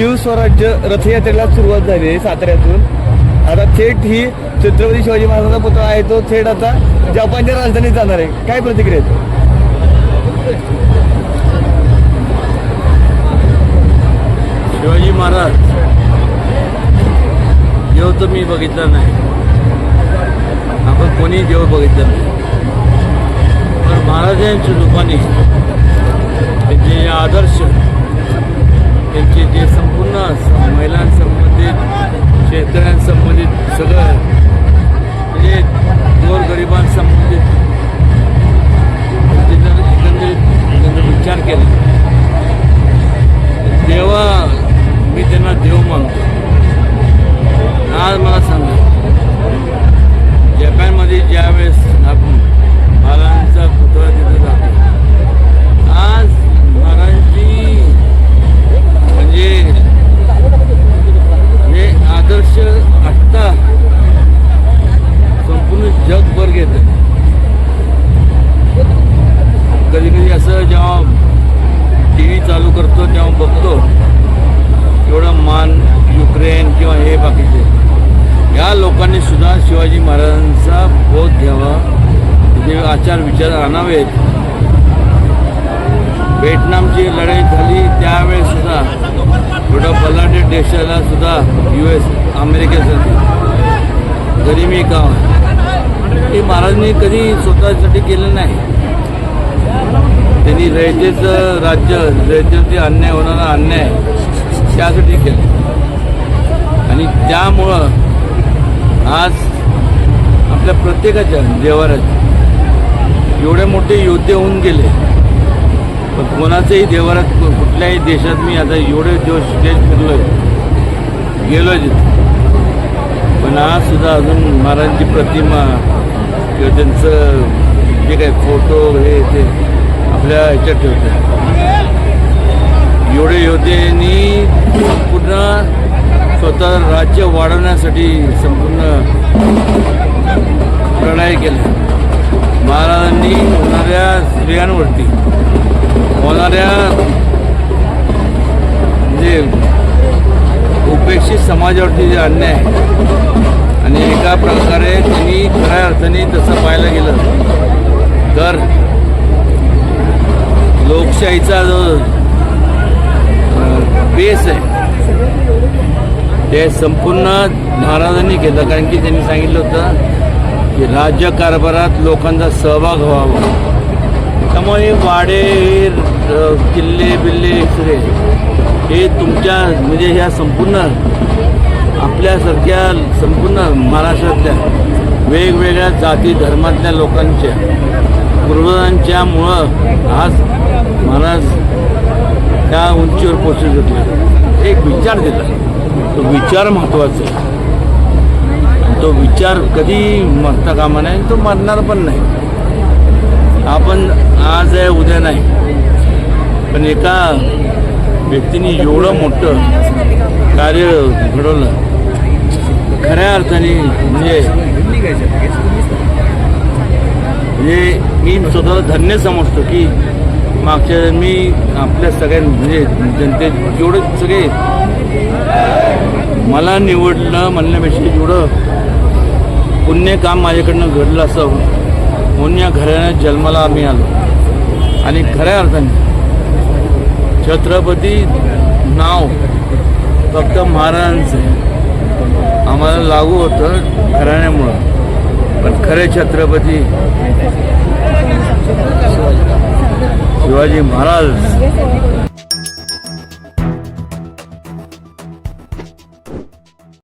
शिवस्वराज्य रथयात्रेला सुरुवात झाली आहे साताऱ्यातून. आता थेट ही छत्रपती शिवाजी महाराजांचा पुतळा आहे तो थेट आता जपानच्या राजधानीत जाणार आहे. काय प्रतिक्रिया आहेत? शिवाजी महाराज देव तर मी बघितला नाही. आपण कोणी देव बघितलं नाही. पण महाराजांच्या रूपाने त्यांचे आदर्श त्यांचे जे संपूर्ण महिलांसंबंधित शेतकऱ्यांसंबंधित सगळं म्हणजे गोरगरिबांसंबंधित गरिबांसंबंधित त्यांचा विचार केला देवा मी त्यांना देव मानतो. आज मला सांगा जपानमध्ये ज्यावेळेस आदर्श आत्ता संपूर्ण जगभर घेत. कधी कधी असं जेव्हा टी व्ही चालू करतो तेव्हा बघतो एवढा मान युक्रेन किंवा हे बाकीचे. या लोकांनी सुद्धा शिवाजी महाराजांचा बोध घ्यावा. जे आचार विचार आणावेत. व्हिएटनामची लढाई झाली त्यावेळेस सुद्धा एवढं बलाढ्य देशाला सुद्धा यू एस अमेरिकेसाठी गरिबी का हे महाराजांनी कधी स्वतःसाठी केलं नाही. त्यांनी रयतेचं राज्य रयतेवरती अन्याय होणारा अन्याय त्यासाठी केलं. आणि त्यामुळं आज आपल्या प्रत्येकाच्या देवारात एवढे मोठे योद्धे होऊन गेले. पण कोणाचंही देवारात कुठल्याही देशात मी आता एवढे दिवस देश गेलो आहे तिथे. पण आज सुद्धा अजून महाराजांची प्रतिमा किंवा त्यांचं जे काही फोटो हे ते आपल्या ह्याच्यात ठेवतात एवढे योद्धेनी संपूर्ण स्वतः राज्य वाढवण्यासाठी संपूर्ण लढाई केली. महाराजांनी होणाऱ्या स्त्रियांवरती होणाऱ्या म्हणजे उपेक्षित समाजावरती जे अन्याय आहे, आणि एका प्रकारे त्यांनी खऱ्या अर्थाने तसं पाहायला गेलं तर लोकशाहीचा जो बेस आहे ते संपूर्ण महाराजांनी केलं कारण की त्यांनी सांगितलं होतं की राज्य कारभारात लोकांचा सहभाग व्हावा. त्यामुळे वाडे हे किल्ले बिल्ले सगळे हे तुमच्या म्हणजे ह्या संपूर्ण आपल्यासारख्या संपूर्ण महाराष्ट्रातल्या वेगवेगळ्या जाती धर्मातल्या लोकांच्या पूर्वजांच्यामुळं आज महाराज त्या उंचीवर पोचू शकले. एक विचार दिला. तो विचार महत्त्वाचा आहे. तो विचार कधी मरता कामा नाही तो मरणार पण नाही. आपण आज आहे उद्या नाही. पण एका व्यक्तीने एवढं मोठं कार्य घडवलं. खऱ्या अर्थाने म्हणजे म्हणजे मी स्वतःला धन्य समजतो की मागच्या मी आपल्या सगळ्या म्हणजे जनते जेवढे सगळे मला निवडलं म्हणण्यापेक्षा जेवढं पुण्य काम माझ्याकडनं घडलं असं म्हणून या घराण्यात जन्माला आम्ही आलो. आणि खऱ्या अर्थाने छत्रपती नाव फक्त महाराजांचं आम्हाला लागू होतं घराण्यामुळं. पण खरे छत्रपती शिवाजी महाराज